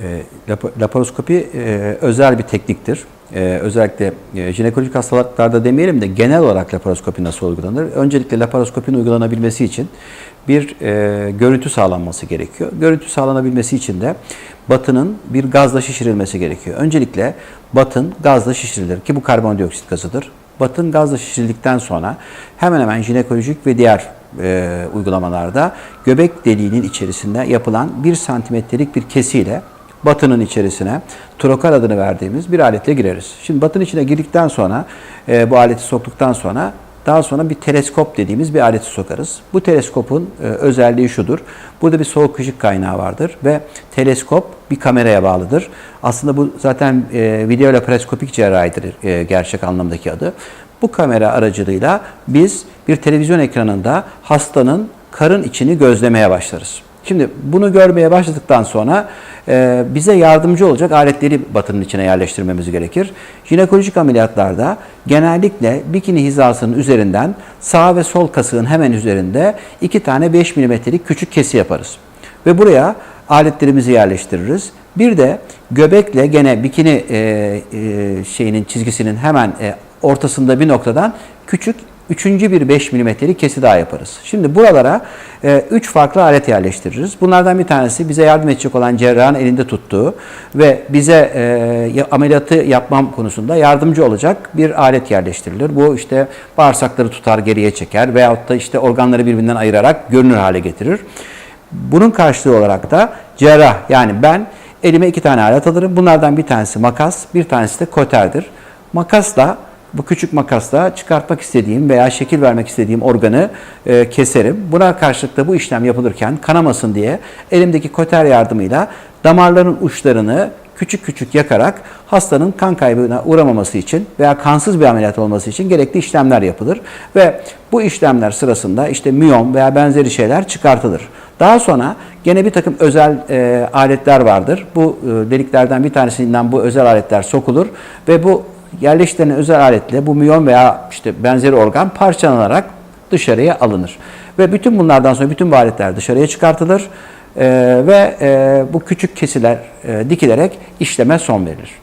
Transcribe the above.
E, lapa- laparoskopi e, özel bir tekniktir. E, özellikle e, jinekolojik hastalıklarda demeyelim de genel olarak laparoskopi nasıl uygulanır? Öncelikle laparoskopinin uygulanabilmesi için bir görüntü sağlanması gerekiyor. Görüntü sağlanabilmesi için de batının bir gazla şişirilmesi gerekiyor. Öncelikle batın gazla şişirilir ki bu karbondioksit gazıdır. Batın gazla şişirildikten sonra hemen hemen jinekolojik ve diğer e, uygulamalarda göbek deliğinin içerisinde yapılan 1 santimetrelik bir kesiyle batının içerisine trokar adını verdiğimiz bir aletle gireriz. Şimdi batın içine girdikten sonra e, bu aleti soktuktan sonra daha sonra bir teleskop dediğimiz bir aleti sokarız. Bu teleskopun e, özelliği şudur. Burada bir soğuk ışık kaynağı vardır ve teleskop bir kameraya bağlıdır. Aslında bu zaten e, video laparoskopik cerrahidir e, gerçek anlamdaki adı. Bu kamera aracılığıyla biz bir televizyon ekranında hastanın karın içini gözlemeye başlarız. Şimdi bunu görmeye başladıktan sonra e, bize yardımcı olacak aletleri batının içine yerleştirmemiz gerekir. Jinekolojik ameliyatlarda genellikle bikini hizasının üzerinden sağ ve sol kasığın hemen üzerinde iki tane 5 milimetrelik küçük kesi yaparız. Ve buraya aletlerimizi yerleştiririz. Bir de göbekle gene bikini e, e, şeyinin çizgisinin hemen e, ortasında bir noktadan küçük üçüncü bir 5 milimetrelik kesi daha yaparız. Şimdi buralara 3 farklı alet yerleştiririz. Bunlardan bir tanesi bize yardım edecek olan cerrahın elinde tuttuğu ve bize e, ya- ameliyatı yapmam konusunda yardımcı olacak bir alet yerleştirilir. Bu işte bağırsakları tutar geriye çeker veyahut da işte organları birbirinden ayırarak görünür hale getirir. Bunun karşılığı olarak da cerrah yani ben elime iki tane alet alırım. Bunlardan bir tanesi makas, bir tanesi de koterdir. Makasla bu küçük makasla çıkartmak istediğim veya şekil vermek istediğim organı e, keserim. Buna karşılık da bu işlem yapılırken kanamasın diye elimdeki koter yardımıyla damarların uçlarını küçük küçük yakarak hastanın kan kaybına uğramaması için veya kansız bir ameliyat olması için gerekli işlemler yapılır. Ve bu işlemler sırasında işte miyom veya benzeri şeyler çıkartılır. Daha sonra gene bir takım özel e, aletler vardır. Bu e, deliklerden bir tanesinden bu özel aletler sokulur ve bu yerleştirilen özel aletle bu miyon veya işte benzeri organ parçalanarak dışarıya alınır. Ve bütün bunlardan sonra bütün bu aletler dışarıya çıkartılır e, ve e, bu küçük kesiler e, dikilerek işleme son verilir.